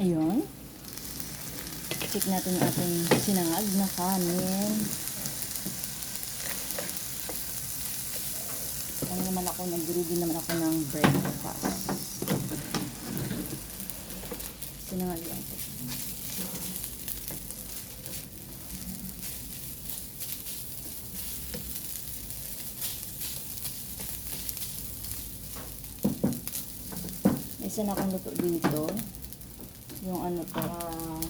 Ayun. Check natin yung ating sinangag na kanin. Ano naman ako, nag-ready naman ako ng breakfast. Sinangag lang. May isa na akong luto dito. Yung ano to, ah,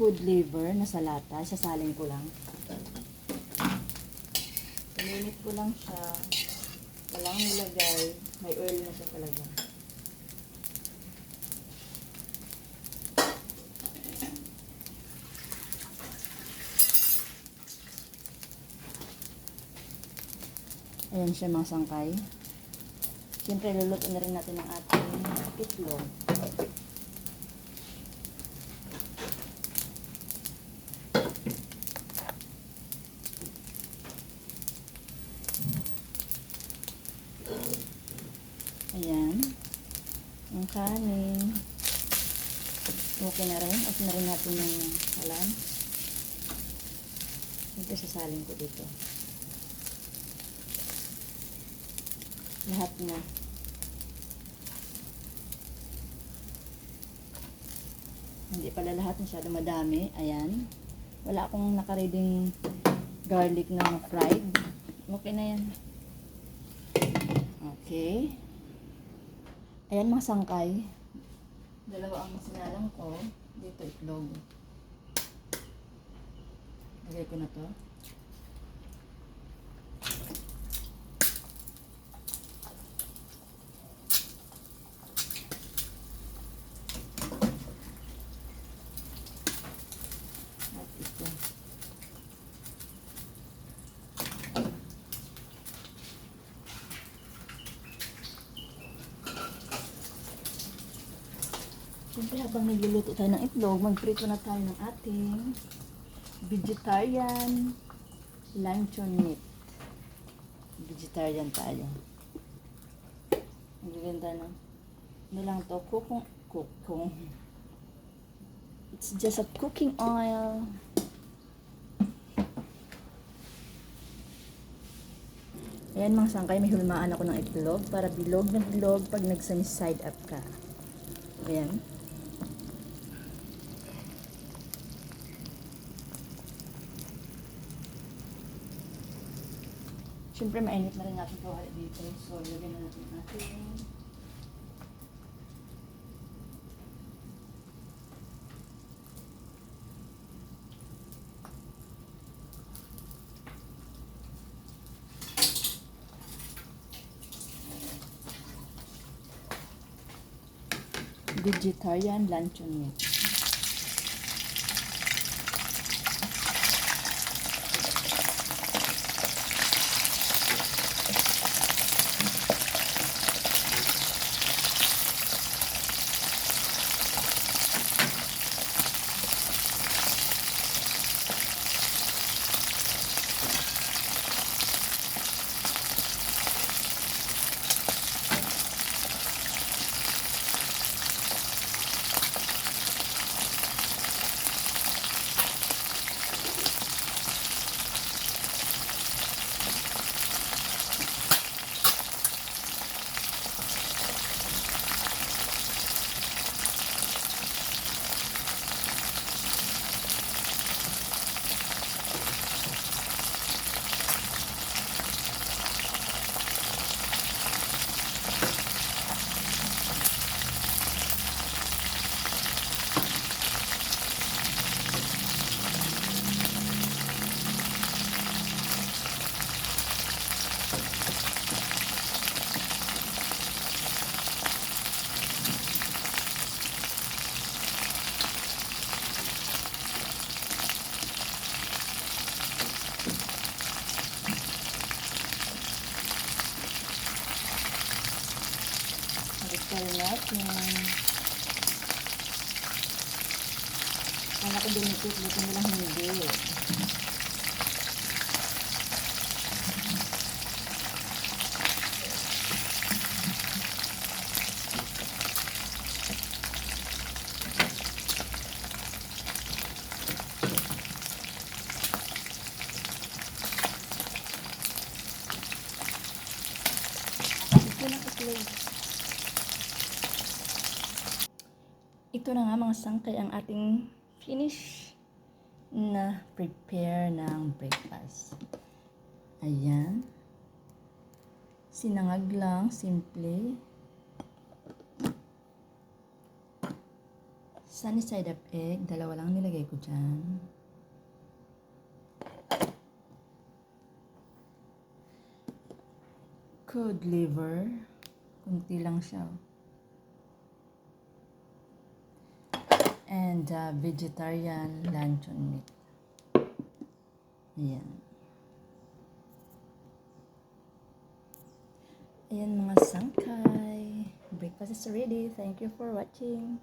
cod liver na sa lata. Sasalin ko lang. Pininit ko lang siya. Walang nilagay. May oil na siya talaga. Ayan siya mga sangkay. Siyempre, luluto na rin natin ang ating itlog. Ayan. Ang kanin. Okay na rin. At na rin natin yung alam. Ito sasalin ko dito. Lahat na. Hindi pala lahat masyado madami. Ayan. Wala akong nakareading garlic na fried. Okay na yan. Okay. Ayan mga sangkay. Dalawa ang sinalang ko. Dito itlog. Lagay ko na to. At ito. Siyempre habang nagluluto tayo ng itlog, magprito na tayo ng ating vegetarian luncheon meat. Vegetarian tayo. Ang gaganda na. Ano lang to? Kukong, kukong. It's just a cooking oil. Ayan mga sangkay, may hulmaan ako ng itlog para bilog na bilog pag nagsunny side up ka. Ayan. Siyempre, mainit na rin natin kawali dito. So, lagyan na natin natin. Vegetarian luncheon meat. Sell natin. Kala ko dinikit, buti nilang hindi. Thank you. Ito na nga mga sangkay ang ating finish na prepare ng breakfast. Ayan. Sinangag lang, simple. Sunny side up egg, dalawa lang nilagay ko dyan. Cod liver, kunti lang siya. And uh, vegetarian luncheon meat. Ayan. Ayan mga sangkay. Breakfast is ready. Thank you for watching.